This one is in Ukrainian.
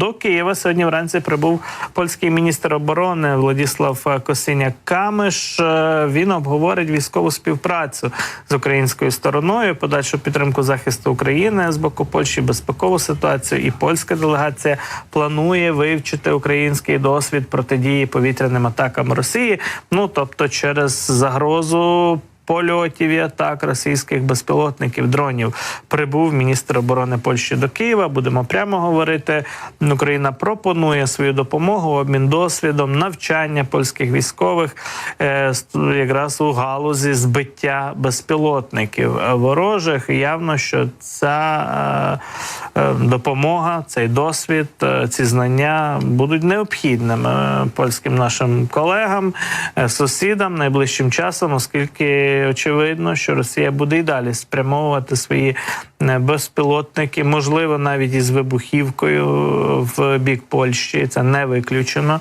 До Києва сьогодні вранці прибув польський міністр оборони Владіслав Косиняк Камиш. Е, Він обговорить військову співпрацю з українською стороною, подальшу підтримку захисту України з боку Польщі, безпекову ситуацію. І польська делегація планує вивчити український досвід протидії повітряним атакам Росії. Ну тобто, через загрозу польотів і атак російських безпілотників дронів прибув міністр оборони Польщі до Києва. Будемо прямо говорити. Україна пропонує свою допомогу, обмін досвідом, навчання польських військових е, якраз у галузі збиття безпілотників ворожих. Явно, що ця е, е, допомога, цей досвід, ці знання будуть необхідними польським нашим колегам, сусідам найближчим часом, оскільки очевидно, що Росія буде і далі спрямовувати свої е, безпілотники, можливо, навіть із вибухівкою в бік Польщі. Це не виключено.